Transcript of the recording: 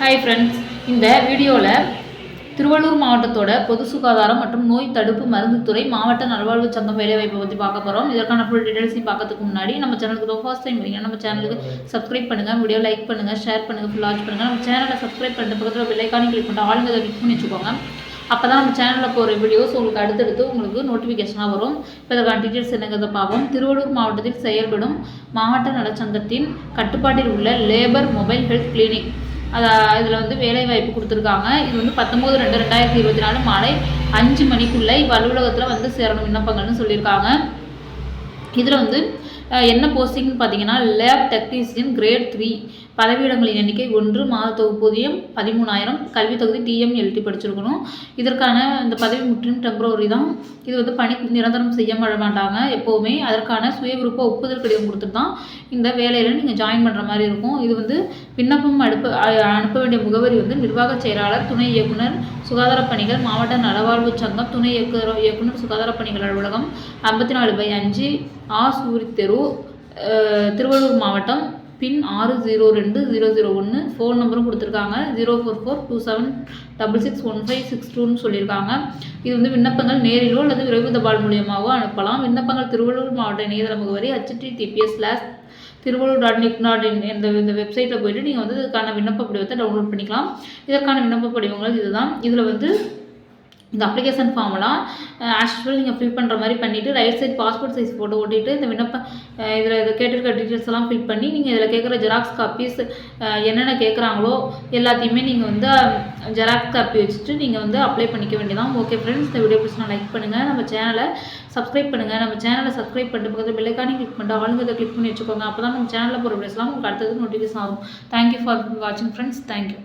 Hi friends இந்த வீடியோவில் திருவள்ளூர் மாவட்டத்தோட பொது சுகாதாரம் மற்றும் நோய் தடுப்பு மருந்துத்துறை மாவட்ட நல்வாழ்வு சங்கம் வேலைவாய்ப்பை பற்றி பார்க்க போகிறோம் இதற்கான ஃபுல் டீடைல்ஸையும் பார்க்கறதுக்கு முன்னாடி நம்ம சேனலுக்கு ஃபர்ஸ்ட் டைம் வரீங்க நம்ம சேனலுக்கு சப்ஸ்கிரைப் பண்ணுங்கள் வீடியோ லைக் பண்ணுங்கள் ஷேர் பண்ணுங்கள் ஃபுல் வாட்ச் பண்ணுங்கள் நம்ம சேனலை சப்ஸ்கிரைப் பண்ணிட்டு பக்கத்தில் பெல்லைக்கானி கிளிக் பண்ணிட்டு ஆளுங்க கிளிக் பண்ணி வச்சுக்கோங்க. அப்போ தான் நம்ம சேனலில் போகிற வீடியோஸ் உங்களுக்கு அடுத்தடுத்து உங்களுக்கு நோட்டிஃபிகேஷனாக வரும். இப்போ இதற்கான டீட்டெயில்ஸ் என்னங்கிறத பார்ப்போம். திருவள்ளூர் மாவட்டத்தில் செயல்படும் மாவட்ட நலச்சங்கத்தின் கட்டுப்பாட்டில் உள்ள லேபர் மொபைல் ஹெல்த் கிளினிக் அதை இதில் வந்து வேலைவாய்ப்பு கொடுத்துருக்காங்க. இது வந்து பத்தொம்போது ரெண்டு ரெண்டாயிரத்தி இருபத்தி நாலு மாலை அஞ்சு மணிக்குள்ளே இப்போ அலுவலகத்தில் வந்து சேரணும் விண்ணப்பங்கள்னு சொல்லியிருக்காங்க. இதில் வந்து அஹ், என்ன போஸ்டிங்னு பார்த்தீங்கன்னா லேப் டெக்னீஷியன் கிரேட் த்ரீ பதவியிடங்களின் எண்ணிக்கை ஒன்று மாத தொகுப்பூதியம் பதிமூணாயிரம். கல்வி தொகுதி டிஎம்எல்டி படிச்சிருக்கணும். இதற்கான இந்த பதவி முற்றிலும் டெம்பரவரி தான். இது வந்து பணி நிரந்தரம் செய்ய மாட்டாங்க எப்போவுமே. அதற்கான சுய விருப்ப ஒப்புதல் கடிதம் கொடுத்துட்டு தான் இந்த வேலையில் நீங்கள் ஜாயின் பண்ணுற மாதிரி இருக்கும். இது வந்து விண்ணப்பம் அனுப்ப அனுப்ப வேண்டிய முகவரி வந்து நிர்வாக செயலாளர் துணை இயக்குனர் சுகாதார பணிகள் மாவட்ட நலவாழ்வு சங்கம் துணை இயக்குனர் இயக்குனர் சுகாதார பணிகள் அலுவலகம் ஐம்பத்தி நாலு பை அஞ்சு ஆசூரி தெரு திருவள்ளூர் மாவட்டம் பின் ஆறு ஜீரோ ரெண்டு ஜீரோ ஜீரோ ஒன்று ஃபோன் நம்பரும் கொடுத்துருக்காங்க. Zero four four two seven double six one five six டூன்னு சொல்லியிருக்காங்க. இது வந்து விண்ணப்பங்கள் நேரிலோ அல்லது விரைவு தபால் மூலியமாகவோ அனுப்பலாம். விண்ணப்பங்கள் திருவள்ளூர் மாவட்ட இணையதள முகவரி DPS slash Thiruvallur dot nic dot in இந்த இந்த வெப்சைட்டில் போயிட்டு நீங்கள் வந்து இதுக்கான விண்ணப்ப படிவத்தை டவுன்லோட் பண்ணிக்கலாம். இதற்கான விண்ணப்ப படிவங்கள் இதுதான். இதில் வந்து இந்த அப்ளிகேஷன் ஃபார்ம்லாம் ஆக்சுவல் நீங்கள் ஃபில் பண்ணுற மாதிரி பண்ணிவிட்டு right side passport size photo ஓட்டிட்டு இந்த விண்ணப்ப இதில் இதை கேட்டிருக்க டீட்டெயில்ஸ் எல்லாம் ஃபில் பண்ணி நீங்கள் இதில் கேட்குற ஜெராக்ஸ் காப்பீஸ் என்னென்ன கேட்குறாங்களோ எல்லாத்தையுமே நீங்கள் வந்து ஜெராக்ஸ் காப்பி வச்சுட்டு நீங்கள் வந்து அப்ளை பண்ணிக்க வேண்டியதான் ஓகே ஃப்ரெண்ட்ஸ் இந்த வீடியோ பிடிச்சி லைக் பண்ணுங்கள் நம்ம சேனலை சப்ஸ்கிரைப் பண்ணுங்கள் நம்ம சேனலை சப்ஸ்கிரைப் பண்ணிட்டு பக்கத்தில் பெல்லைக்கானே கிளிக் பண்ணிட்டு ஆளுங்கிறத கிளிக் பண்ணி வச்சுக்கோங்க. அப்போ தான் நம்ம சேனலில் போகிற பிளேஸ்லாம் உங்களுக்கு அடுத்தது நோட்டிஃபிகேஷன் ஆகும். தேங்க்யூ ஃபார் வாட்சிங் ஃப்ரெண்ட்ஸ் தேங்க்யூ